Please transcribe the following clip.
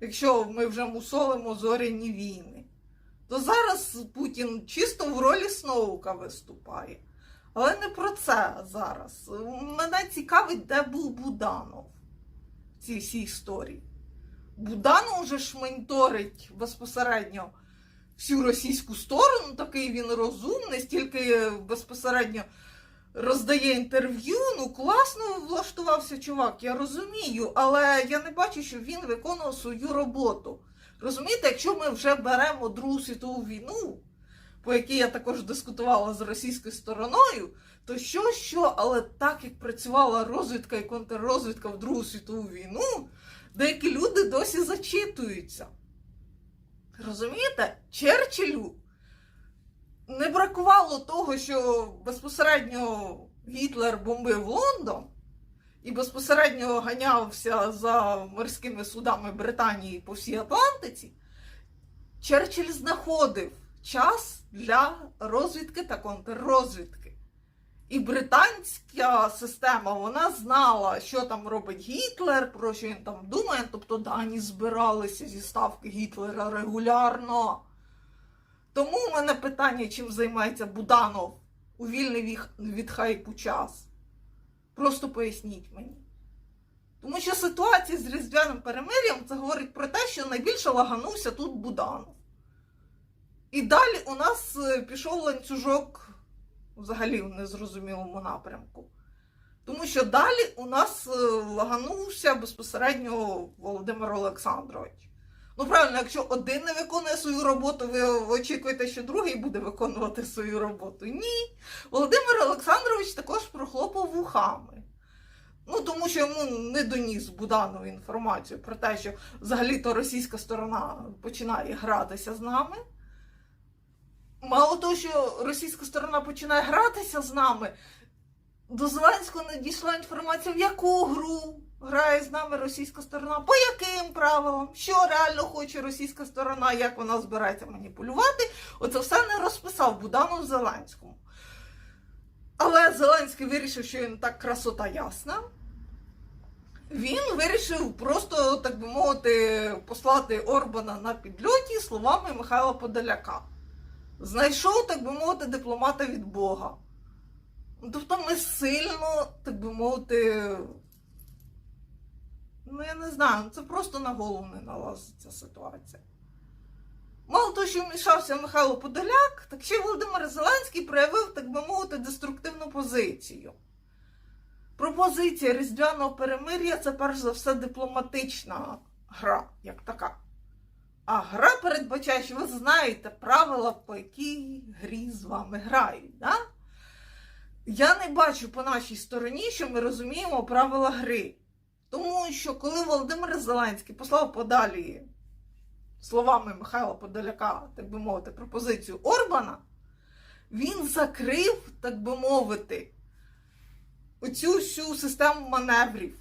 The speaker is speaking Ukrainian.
якщо ми вже мусолимо зоряні війни, то зараз Путін чисто в ролі Сноука виступає. Але не про це зараз. Мене цікавить, де був Буданов в цій всій історії. Буданов вже ж менторить безпосередньо всю російську сторону, такий він розумний, стільки безпосередньо роздає інтерв'ю. Ну, класно влаштувався чувак, я розумію, але я не бачу, що він виконував свою роботу. Розумієте, якщо ми вже беремо Другу світову війну, по якій я також дискутувала з російською стороною, то що, що, але так як працювала розвідка і контррозвідка в Другу світову війну, деякі люди досі зачитуються. Розумієте, Черчиллю не бракувало того, що безпосередньо Гітлер бомбив Лондон і безпосередньо ганявся за морськими судами Британії по всій Атлантиці. Черчилль знаходив час для розвідки та контррозвідки. І британська система вона знала, що там робить Гітлер, про що він там думає. Тобто дані збиралися зі ставки Гітлера регулярно. Тому у мене питання, чим займається Буданов у вільний від хайпу час. Просто поясніть мені. Тому що ситуація з різдвяним перемир'ям це говорить про те, що найбільше лаганувся тут Буданов. І далі у нас е, пішов ланцюжок взагалі в незрозумілому напрямку. Тому що далі у нас е, лаганувся безпосередньо Володимир Олександрович. Ну, правильно, якщо один не виконує свою роботу, ви очікуєте, що другий буде виконувати свою роботу. Ні. Володимир Олександрович також прохлопав вухами. Ну, тому що йому не доніс Буданов інформацію про те, що взагалі-то російська сторона починає гратися з нами. Мало того, що російська сторона починає гратися з нами, до Зеленського не дійшла інформація, в яку гру грає з нами російська сторона, по яким правилам, що реально хоче російська сторона, як вона збирається маніпулювати. Оце все не розписав Буданов Зеленському. Але Зеленський вирішив, що він так красота ясна. Він вирішив просто, так би мовити, послати Орбана на підльоті словами Михайла Подоляка. Знайшов, так би мовити, дипломата від Бога. Ну, Тобто ми сильно, так би мовити, ну я не знаю, це просто на голову не налазить ця ситуація. Мало того, що вмішався Михайло Подоляк, так ще й Володимир Зеленський проявив, так би мовити, деструктивну позицію. Пропозиція різдвяного перемир'я це перш за все дипломатична гра, як така. А гра передбачає, що ви знаєте правила, по якій грі з вами грають. Да? Я не бачу по нашій стороні, що ми розуміємо правила гри. Тому що коли Володимир Зеленський послав подалі словами Михайла Подоляка, так би мовити, пропозицію Орбана, він закрив, так би мовити, оцю всю систему маневрів.